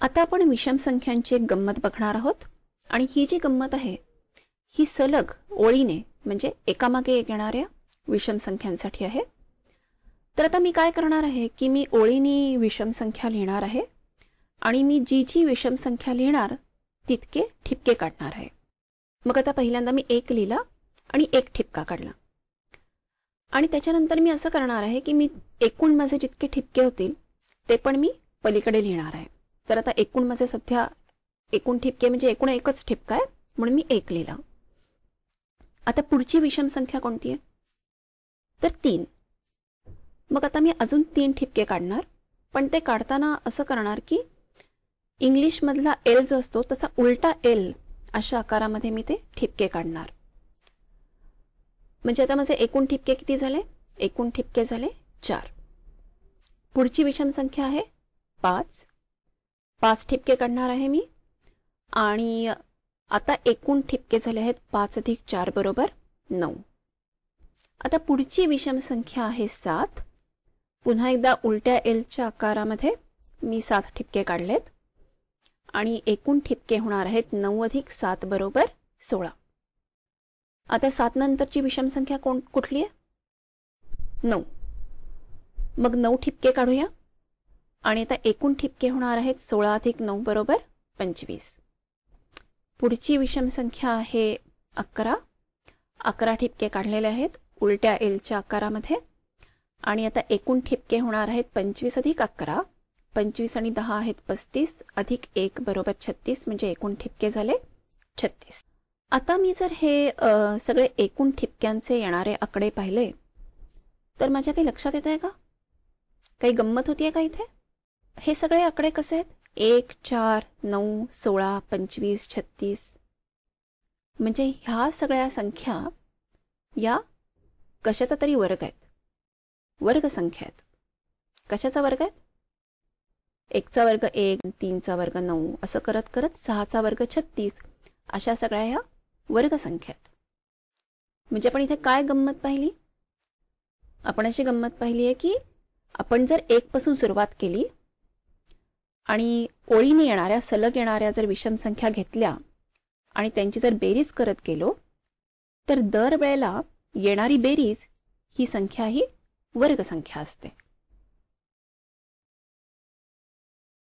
आता आपण विषम संख्यांची एक गंमत बघणार आहोत. आणि ही जी गंमत आहे ही सलग ओळीने म्हणजे एकामागे एक येणाऱ्या विषम संख्यांसाठी आहे. तर आता मी काय करणार आहे की मी ओळीने विषम संख्या लिहिणार आहे आणि मी जी जी विषम संख्या लिहिणार तितके ठिपके काढणार आहे. मग आता पहिल्यांदा मी एक लिहिला आणि एक ठिपका काढला. आणि त्याच्यानंतर मी असं करणार आहे की मी एकूण माझे जितके ठिपके होतील ते पण मी पलीकडे लिहिणार आहे. तर आता एकूण माझे सध्या एकूण ठिपके म्हणजे एकूण एकच ठिपका आहे म्हणून मी एक लिहिला. आता पुढची विषम संख्या कोणती आहे? तर तीन. मग आता मी अजून तीन ठिपके काढणार पण ते काढताना असं करणार की इंग्लिशमधला एल जो असतो तसा उलटा एल अशा आकारामध्ये मी ते ठिपके काढणार. म्हणजे आता माझे एकूण ठिपके किती झाले? एकूण ठिपके झाले चार. पुढची विषम संख्या आहे पाच. पाच ठिपके काढणार आहे मी. आणि आता एकूण ठिपके झाले आहेत पाच अधिक चार बरोबर नऊ. आता पुढची विषम संख्या आहे सात. पुन्हा एकदा उलट्या एलच्या आकारामध्ये मी सात ठिपके काढलेत. आणि एकूण ठिपके होणार आहेत नऊ अधिक सात बरोबर सोळा. आता सात नंतरची विषम संख्या कोण कुठली आहे? नऊ. मग नऊ ठिपके काढूया. आणि आता एकूण ठिपके होणार आहेत सोळा अधिक नऊ बरोबर पंचवीस. पुढची विषम संख्या आहे अकरा. अकरा ठिपके काढलेले आहेत उलट्या एलच्या आकारामध्ये. आणि आता एकूण ठिपके होणार आहेत पंचवीस अधिक अकरा. पंचवीस आणि दहा आहेत पस्तीस. अधिक एक बरोबर छत्तीस म्हणजे एकूण ठिपके झाले छत्तीस. आता मी जर हे सगळे एकूण ठिपक्यांचे येणारे आकडे पाहिले तर माझ्या काही लक्षात येत आहे का? काही गंमत होती आहे का इथे? हे सगळे आकडे कसे आहेत? एक चार नऊ सोळा पंचवीस छत्तीस. म्हणजे ह्या सगळ्या संख्या या कशाचा तरी वर्ग आहेत. वर्ग संख्या आहेत. कशाचा वर्ग आहेत? एकचा वर्ग एक तीनचा वर्ग नऊ असं करत करत सहाचा वर्ग छत्तीस. अशा सगळ्या ह्या वर्गसंख्या आहेत. म्हणजे आपण इथे काय गंमत पाहिली? आपण अशी गंमत पाहिली आहे की आपण जर एकपासून सुरुवात केली आणि ओळीने येणाऱ्या सलग येणाऱ्या जर विषम संख्या घेतल्या आणि त्यांची जर बेरीज करत गेलो तर दरवेळेला येणारी बेरीज ही संख्या ही वर्गसंख्या असते.